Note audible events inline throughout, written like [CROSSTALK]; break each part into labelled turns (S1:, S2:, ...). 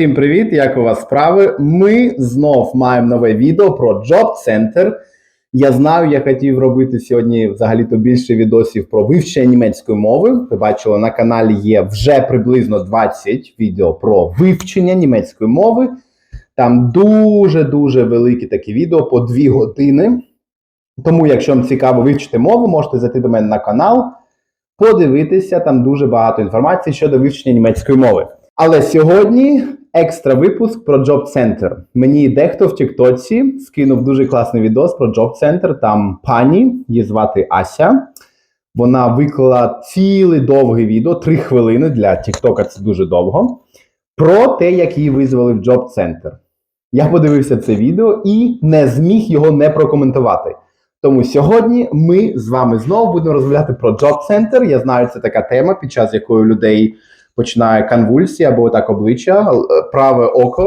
S1: Всім привіт! Як у вас справи? Ми знов маємо нове відео про Job Center. Я знаю, я хотів робити сьогодні взагалі-то більше відосів про вивчення німецької мови. Ви бачили, на каналі є вже приблизно 20 відео про вивчення німецької мови. Там дуже-дуже великі такі відео по 2 години. Тому, якщо вам цікаво вивчити мову, можете зайти до мене на канал, подивитися, там дуже багато інформації щодо вивчення німецької мови. Але сьогодні екстра випуск про Job Center. Мені дехто в Тіктоці скинув дуже класний відос про Job Center. Там пані, її звати Ася. Вона виклала ціле довге відео, 3 хвилини для Тіктока це дуже довго. Про те, як її визвали в Job Center. Я подивився це відео і не зміг його не прокоментувати. Тому сьогодні ми з вами знову будемо розмовляти про Job Center. Я знаю, це така тема, під час якої людей починає конвульсія або так обличчя, праве око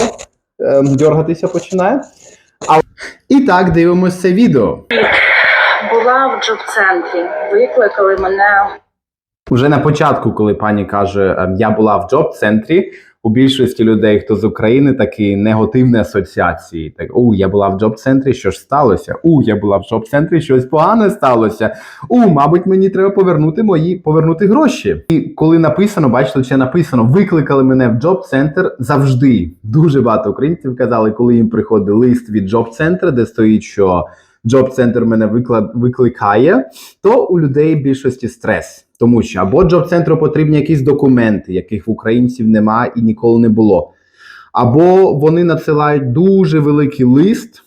S1: е, дергатися починає. А... І так дивимося це відео.
S2: Була в джоб-центрі, викликали мене.
S1: Уже на початку, коли пані каже, ем, я була в джоб-центрі, у більшості людей, хто з України, такі негативні асоціації. Так, у, я була в джоб-центрі, що ж сталося? У, я була в джоб-центрі, щось погане сталося. У, мабуть, мені треба повернути мої повернути гроші. І коли написано, бачите, ще написано, викликали мене в джоб-центр завжди. Дуже багато українців казали, коли їм приходить лист від джоб-центру, де стоїть, що джоб-центр мене виклад, викликає, то у людей більшості стрес. Тому що або джоб-центру потрібні якісь документи, яких в українців немає і ніколи не було. Або вони надсилають дуже великий лист.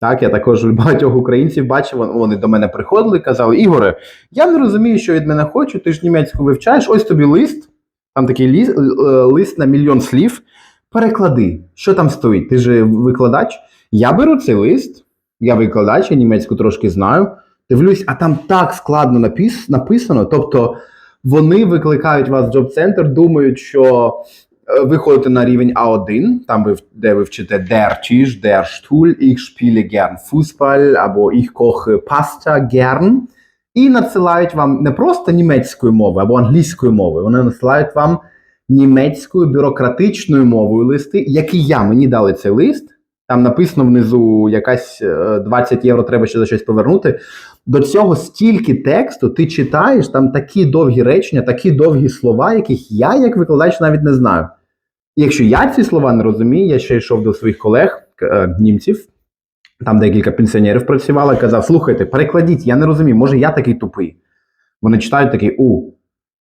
S1: Так, я також багатьох українців бачив, вони до мене приходили і казали: Ігоре, я не розумію, що від мене хочуть, ти ж німецьку вивчаєш, ось тобі лист, там такий ліс, е, лист на мільйон слів. Переклади, що там стоїть? Ти ж викладач. Я беру цей лист, я викладач, я німецьку трошки знаю. Дивлюсь, а там так складно напис, написано. Тобто вони викликають вас в джоб-центр, думають, що е, ви ходите на рівень А1, там ви, де ви вчите der Tisch, der Stuhl, ich spiele gern Fußball, або ich koche Pasta gern. І надсилають вам не просто німецькою мовою або англійською мовою, вони надсилають вам німецькою бюрократичною мовою листи, які я мені дали цей лист. Там написано внизу якась е, 20 євро треба ще за щось повернути. До цього стільки тексту ти читаєш, там такі довгі речення, такі довгі слова, яких я, як викладач, навіть не знаю. І якщо я ці слова не розумію, я ще йшов до своїх колег, е, німців, там декілька пенсіонерів працювало, казав: слухайте, перекладіть, я не розумію, може я такий тупий. Вони читають такий, у,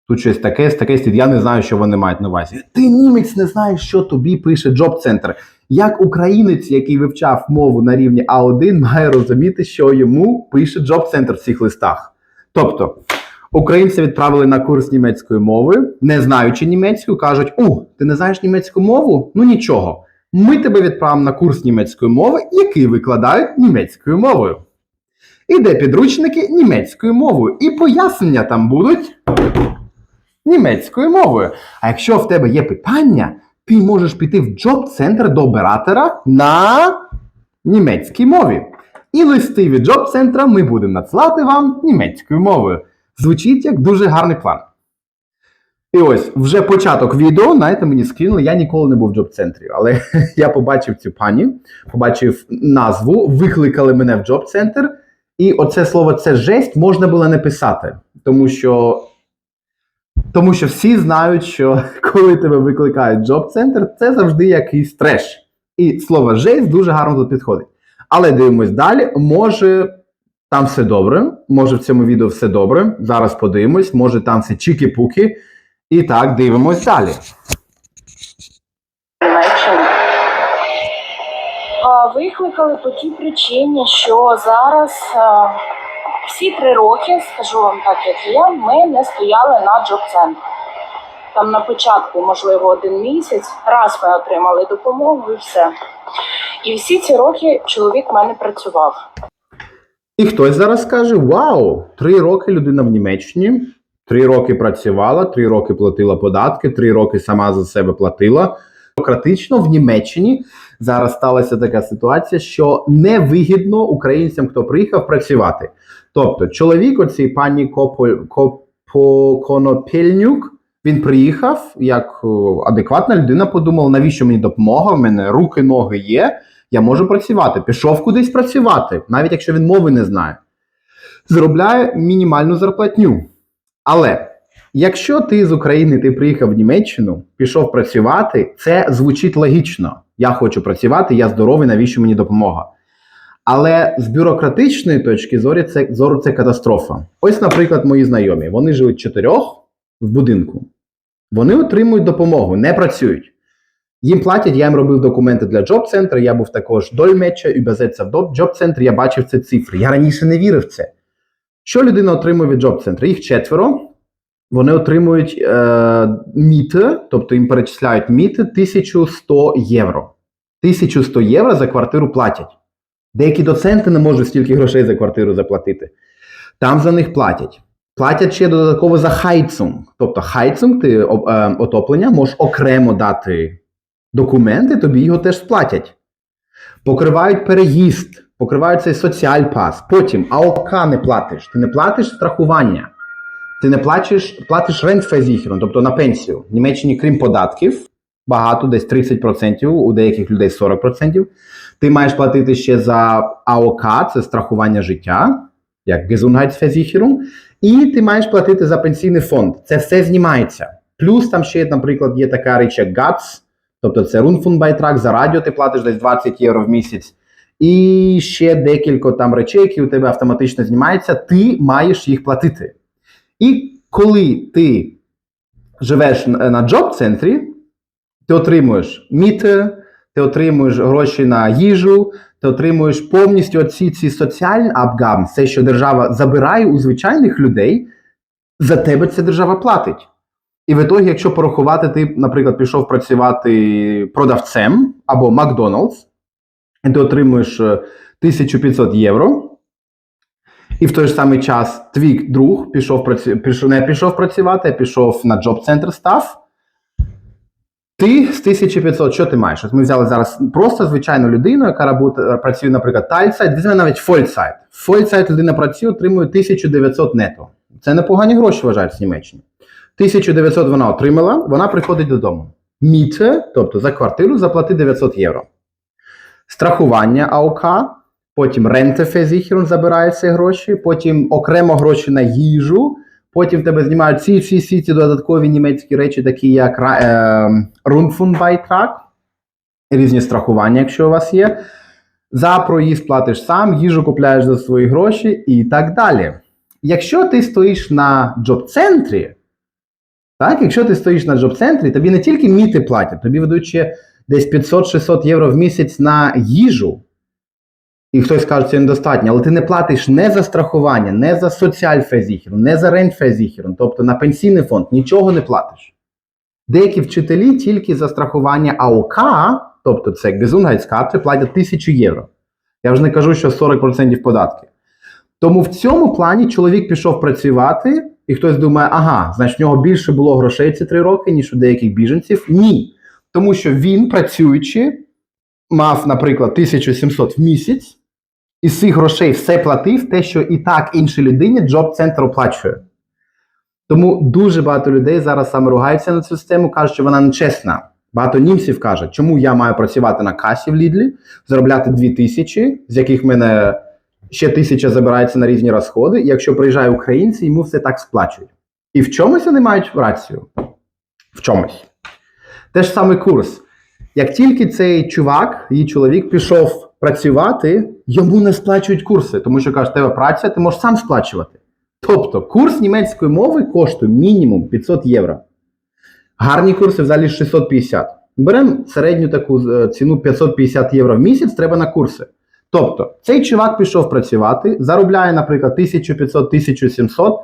S1: тут щось таке, таке, я не знаю, що вони мають на увазі. Ти німець не знаєш, що тобі пише джоб-центр. Як українець, який вивчав мову на рівні А1, має розуміти, що йому пише джоб-центр в цих листах. Тобто, українця відправили на курс німецької мови, не знаючи німецьку, кажуть: У, ти не знаєш німецьку мову? Ну нічого. Ми тебе відправимо на курс німецької мови, який викладають німецькою мовою. Іде підручники німецькою мовою. І пояснення там будуть німецькою мовою. А якщо в тебе є питання, ти можеш піти в джоб-центр до оператора на німецькій мові. І листи від джоб-центра ми будемо надсилати вам німецькою мовою. Звучить як дуже гарний план. І ось вже початок відео, знаєте, мені скинули. Я ніколи не був в джоб-центрі, але [LAUGHS] я побачив цю пані, побачив назву, викликали мене в джоб-центр. І оце слово це жесть можна було не писати, тому що тому що всі знають, що [LAUGHS] коли тебе викликають джоб-центр, це завжди якийсь треш. І слово жесть дуже гарно тут підходить. Але дивимось далі. Може, там все добре, може в цьому відео все добре. Зараз подивимось, може там все чікі-пуки. І так, дивимось далі.
S2: Викликали по тій причині, що зараз всі три роки, скажу вам так, як є, ми не стояли на джоб-центрі. Там на початку, можливо, один місяць, раз ми отримали допомогу і все. І всі ці роки чоловік в мене працював.
S1: І хтось зараз скаже: Вау, три роки людина в Німеччині, три роки працювала, три роки платила податки, три роки сама за себе платила. Демократично в Німеччині зараз сталася така ситуація, що невигідно українцям, хто приїхав, працювати. Тобто, чоловік, оцій пані Копо, Копо Він приїхав, як адекватна людина подумала, навіщо мені допомога? В мене руки, ноги є, я можу працювати. Пішов кудись працювати, навіть якщо він мови не знає. Заробляє мінімальну зарплатню. Але якщо ти з України, ти приїхав в Німеччину, пішов працювати, це звучить логічно. Я хочу працювати, я здоровий, навіщо мені допомога? Але з бюрократичної точки зору це, зору це катастрофа. Ось, наприклад, мої знайомі. Вони живуть чотирьох в будинку. Вони отримують допомогу, не працюють. Їм платять, я їм робив документи для джоб-центру, я був також дольмеча, übersetzer в джоб-центрі, я бачив ці цифри. Я раніше не вірив в це. Що людина отримує від джоб-центру? Їх четверо. Вони отримують е, міти, тобто їм перечисляють міти 1100 євро. 1100 євро за квартиру платять. Деякі доценти не можуть стільки грошей за квартиру заплатити. Там за них платять. Платять ще додатково за хайцунг. Тобто хайцунг, ти е, отоплення, можеш окремо дати документи, тобі його теж сплатять. Покривають переїзд, покривають цей соціальпас. Потім АОК не платиш. Ти не платиш страхування. Ти не платиш, платиш рентфезіхером, тобто на пенсію. В Німеччині, крім податків, багато, десь 30%, у деяких людей 40%. Ти маєш платити ще за АОК, це страхування життя, як Gesundheitsversicherung, і ти маєш платити за пенсійний фонд. Це все знімається. Плюс там ще, наприклад, є така річ, як GATS, тобто це Rundfunkbeitrag, за радіо ти платиш десь 20 євро в місяць. І ще декілька там речей, які у тебе автоматично знімаються, ти маєш їх платити. І коли ти живеш на джоб-центрі, ти отримуєш міти, ти отримуєш гроші на їжу, ти отримуєш повністю оці ці соціальні абгам, все, що держава забирає у звичайних людей, за тебе ця держава платить. І в ітогі, якщо порахувати, ти, наприклад, пішов працювати продавцем або Макдоналдс, і ти отримуєш е, 1500 євро. І в той ж самий час твій друг пішов, працю... пішов не пішов працювати, а пішов на джоб-центр став. Ти з 1500, що ти маєш? От ми взяли зараз просто звичайну людину, яка работа, працює, наприклад, тальсайт, візьме навіть фольцайт. Фольцайт людина працює, отримує 1900 нето. Це непогані гроші вважають в Німеччині. 1900 вона отримала, вона приходить додому. Міте, тобто за квартиру, заплати 900 євро. Страхування АОК, потім рентефезіхерун забирає ці гроші, потім окремо гроші на їжу, потім тебе знімають ці всі всі ці додаткові німецькі речі, такі як е, Rundfunkbeitrag, різні страхування, якщо у вас є. За проїзд платиш сам, їжу купляєш за свої гроші і так далі. Якщо ти стоїш на джоб-центрі, так, якщо ти стоїш на джоб-центрі, тобі не тільки міти платять, тобі ведуть ще десь 500-600 євро в місяць на їжу. І хтось каже, це недостатньо, але ти не платиш не за страхування, не за соціальфезіхерун, не за рентфезіхерун, тобто на пенсійний фонд, нічого не платиш. Деякі вчителі тільки за страхування АОК, тобто це Gesundheitskarte, платять 1000 євро. Я вже не кажу, що 40% податки. Тому в цьому плані чоловік пішов працювати, і хтось думає, ага, значить, в нього більше було грошей ці три роки, ніж у деяких біженців. Ні. Тому що він, працюючи, мав, наприклад, 1700 в місяць, і з цих грошей все платив, те, що і так іншій людині джоб-центр оплачує. Тому дуже багато людей зараз саме ругаються на цю систему, кажуть, що вона нечесна. Багато німців кажуть, чому я маю працювати на касі в Лідлі, заробляти 2 тисячі, з яких в мене ще тисяча забирається на різні розходи, і якщо приїжджають українці, йому все так сплачують. І в чомусь вони мають рацію. В чомусь. Те ж саме курс. Як тільки цей чувак, її чоловік, пішов працювати, йому не сплачують курси, тому що каже, тебе праця, ти можеш сам сплачувати. Тобто курс німецької мови коштує мінімум 500 євро. Гарні курси взагалі 650. Беремо середню таку е, ціну 550 євро в місяць, треба на курси. Тобто, цей чувак пішов працювати, заробляє, наприклад, 1500-1700,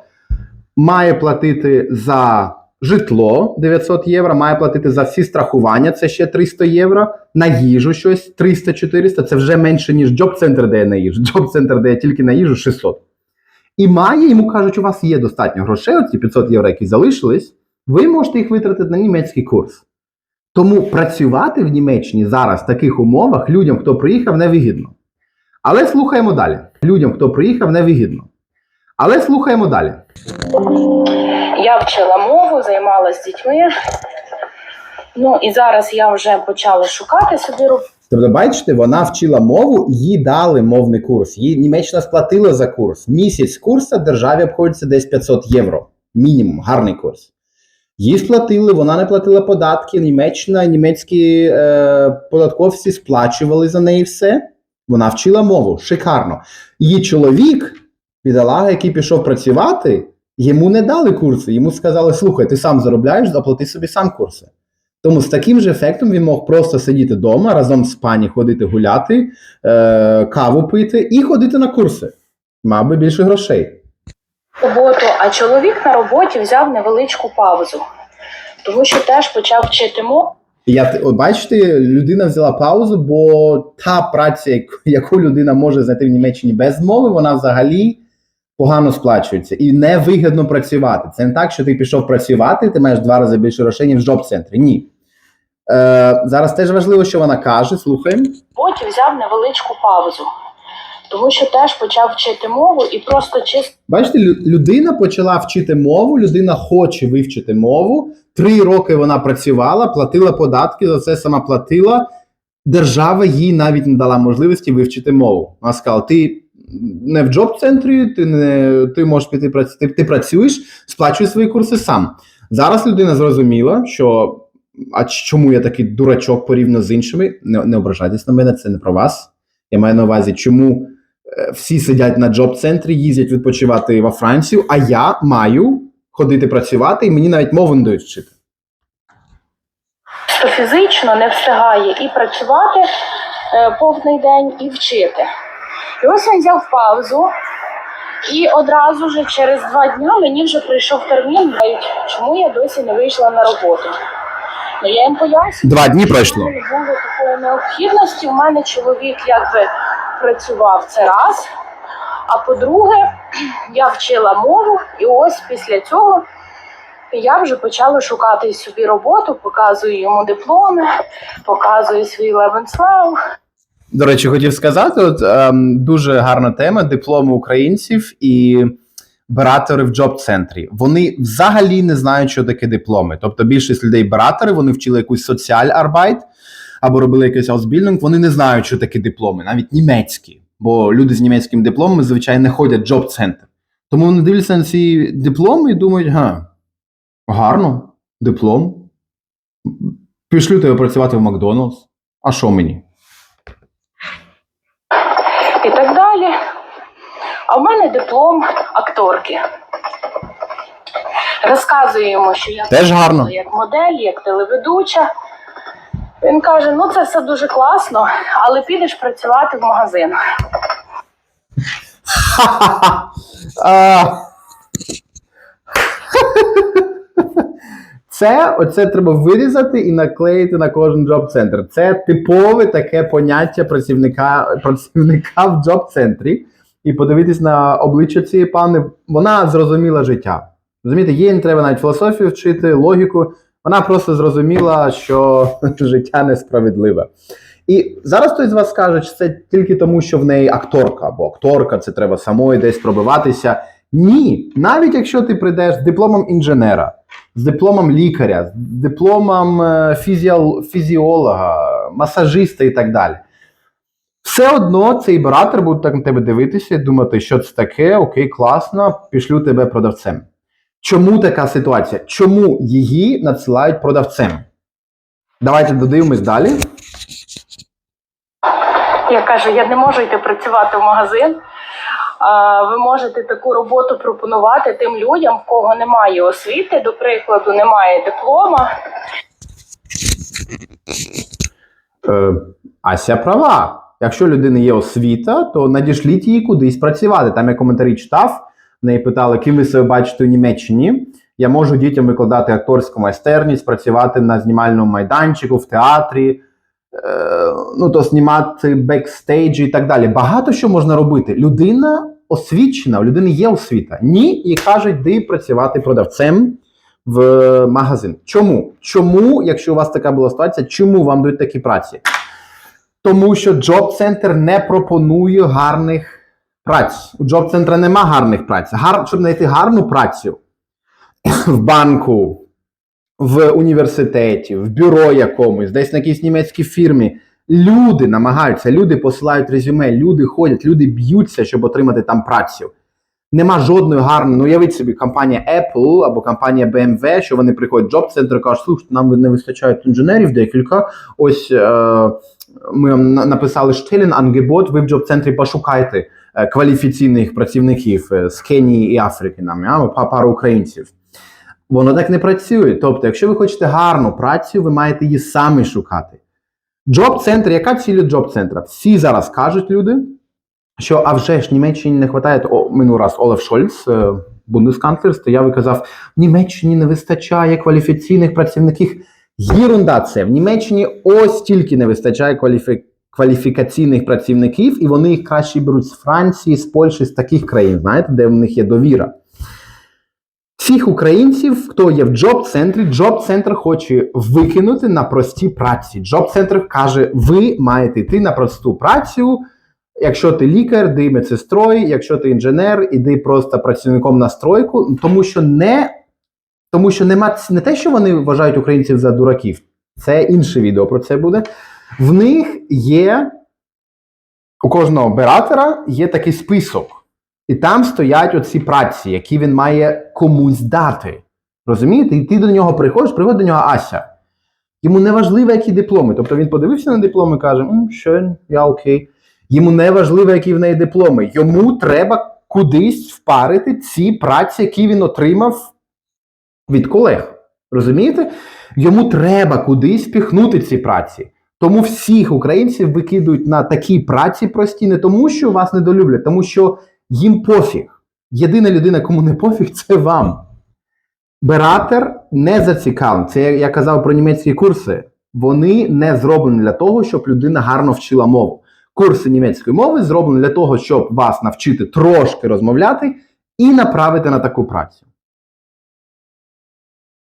S1: має платити за житло 900 євро, має платити за всі страхування, це ще 300 євро, на їжу щось 300-400, це вже менше, ніж джоб-центр дає на їжу. Джоб-центр дає тільки на їжу 600. І має, йому кажуть, у вас є достатньо грошей, оці 500 євро, які залишились, ви можете їх витратити на німецький курс. Тому працювати в Німеччині зараз в таких умовах людям, хто приїхав, невигідно. Але слухаємо далі. Людям, хто приїхав, невигідно. Але слухаємо далі.
S2: Я вчила мову, займалася з дітьми. Ну і зараз я вже почала шукати собі роботу.
S1: Тобто, бачите, вона вчила мову, їй дали мовний курс. Їй Німеччина сплатила за курс. Місяць курсу державі обходиться десь 500 євро. Мінімум, гарний курс. Їй сплатили, вона не платила податки. Німеччина, німецькі е, податковці сплачували за неї все. Вона вчила мову, шикарно. Її чоловік, бідолага, який пішов працювати, йому не дали курси. Йому сказали: слухай, ти сам заробляєш, заплати собі сам курси. Тому з таким же ефектом він мог просто сидіти вдома, разом з пані ходити гуляти, е, каву пити і ходити на курси. Мав би більше грошей.
S2: роботу, а чоловік на роботі взяв невеличку паузу, тому що теж почав вчити мову.
S1: Я, от бачите, людина взяла паузу, бо та праця, яку людина може знайти в Німеччині без мови, вона взагалі погано сплачується і невигідно працювати. Це не так, що ти пішов працювати, ти маєш два рази більше грошей, ніж в джоб-центрі. Ні. Е, зараз теж важливо, що вона каже. Слухаємо.
S2: роботі взяв невеличку паузу, тому що теж почав вчити мову і просто чисто
S1: Бачите, людина почала вчити мову, людина хоче вивчити мову. Три роки вона працювала, платила податки, за це сама платила. Держава їй навіть не дала можливості вивчити мову. Вона сказала: ти не в джоб-центрі, ти не ти можеш піти праці- ти, ти працюєш, сплачуй свої курси сам. Зараз людина зрозуміла, що а чому я такий дурачок порівняно з іншими? Не, не ображайтесь на мене, це не про вас. Я маю на увазі, чому е, всі сидять на джоб-центрі, їздять відпочивати во Францію, а я маю ходити працювати, і мені навіть мову не дають вчити.
S2: фізично не встигає і працювати е, повний день, і вчити. І ось він взяв паузу, і одразу ж через два дня мені вже прийшов термін, чому я досі не вийшла на роботу. Ну я їм пояснюю.
S1: Два дні пройшло.
S2: Не було такої необхідності. У мене чоловік якби працював це раз. А по-друге, [CLEARS THROAT] я вчила мову, і ось після цього я вже почала шукати собі роботу, показую йому дипломи, показую свій Левенслав.
S1: До речі, хотів сказати: от ем, дуже гарна тема дипломи українців і баратори в джоб-центрі. Вони взагалі не знають, що таке дипломи. Тобто, більшість людей баратори, вони вчили якусь соціаль-арбайт або робили якийсь аусбільдинг, вони не знають, що таке дипломи, навіть німецькі. Бо люди з німецьким дипломом звичайно не ходять в джоб-центр. Тому вони дивляться на ці дипломи і думають, га, гарно, диплом. Пішлю тебе працювати в Макдоналдс. А що мені?
S2: і так далі. А в мене диплом акторки. Розказую йому, що я
S1: Теж гарно.
S2: як модель, як телеведуча. Він каже: ну це все дуже класно, але підеш працювати в магазин. [LAUGHS] [LAUGHS]
S1: Це оце треба вирізати і наклеїти на кожен джоб-центр. Це типове таке поняття працівника, працівника в джоб-центрі. І подивитись на обличчя цієї пани, вона зрозуміла життя. Розумієте, їй не треба навіть філософію вчити, логіку. Вона просто зрозуміла, що [LAUGHS] життя несправедливе. І зараз хтось з вас скаже, що це тільки тому, що в неї акторка, бо акторка це треба самої десь пробиватися. Ні, навіть якщо ти прийдеш з дипломом інженера, з дипломом лікаря, з дипломом е, фізіолога, масажиста і так далі. Все одно цей баратор буде так на тебе дивитися і думати, що це таке, окей, класно, пішлю тебе продавцем. Чому така ситуація? Чому її надсилають продавцем? Давайте додивимось далі.
S2: Я кажу, я не можу йти працювати в магазин. А, Ви можете таку роботу пропонувати тим людям, в кого немає освіти, до прикладу, немає диплома.
S1: Е, Ася права. Якщо людини є освіта, то надішліть її кудись працювати. Там я коментарі читав, в неї питали, ким ви себе бачите у Німеччині. Я можу дітям викладати акторську майстерність, працювати на знімальному майданчику, в театрі, е, ну то знімати бекстейджі і так далі. Багато що можна робити. Людина освічена, у людини є освіта. Ні, і кажуть, йди працювати продавцем в магазин. Чому? Чому, якщо у вас така була ситуація, чому вам дають такі праці? Тому що джоб-центр не пропонує гарних праць. У джоб-центра нема гарних праць. Гар, щоб знайти гарну працю, в банку, в університеті, в бюро якомусь, десь на якійсь німецькій фірмі. Люди намагаються, люди посилають резюме, люди ходять, люди б'ються, щоб отримати там працю. Нема жодної гарної, ну уявіть собі, компанія Apple або компанія BMW, що вони приходять в джоб-центр і кажуть, слухайте, нам не вистачає інженерів декілька. Ось е, ми написали штелін ангебот, ви в джоб-центрі пошукайте е, кваліфіційних працівників е, з Кенії і Африки, нам, я, пару українців. Воно так не працює. Тобто, якщо ви хочете гарну працю, ви маєте її самі шукати. Джоб-центр, яка ціль джоб-центра? Всі зараз кажуть люди, що а вже ж Німеччині не вистачає. О, минулий раз Олаф Шольц, е, бундесканцлер, стояв і казав: в Німеччині не вистачає кваліфіційних працівників. Єрунда це в Німеччині ось тільки не вистачає кваліфі... кваліфікаційних працівників, і вони їх краще беруть з Франції, з Польщі, з таких країн, знаєте, де в них є довіра. Всіх українців, хто є в джоб-центрі, джоб-центр хоче викинути на прості праці. Джоб-центр каже: ви маєте йти на просту працю. Якщо ти лікар, йди медсестрою, якщо ти інженер, іди просто працівником на стройку, тому що не тому що нема не те, що вони вважають українців за дураків. Це інше відео про це буде. В них є у кожного оператора є такий список. І там стоять оці праці, які він має комусь дати. Розумієте? І ти до нього приходиш, приходить до нього Ася. Йому не важливо, які дипломи. Тобто він подивився на дипломи і каже: «М, що я окей. Йому не важливо, які в неї дипломи. Йому треба кудись впарити ці праці, які він отримав від колег. Розумієте? Йому треба кудись впіхнути ці праці. Тому всіх українців викидують на такі праці прості, не тому, що вас недолюблять, тому що їм пофіг. Єдина людина, кому не пофіг, [LAUGHS] це вам. Бератер не зацікавлений. Це я казав про німецькі курси. Вони не зроблені для того, щоб людина гарно вчила мову. Курси німецької мови зроблені для того, щоб вас навчити трошки розмовляти і направити на таку працю.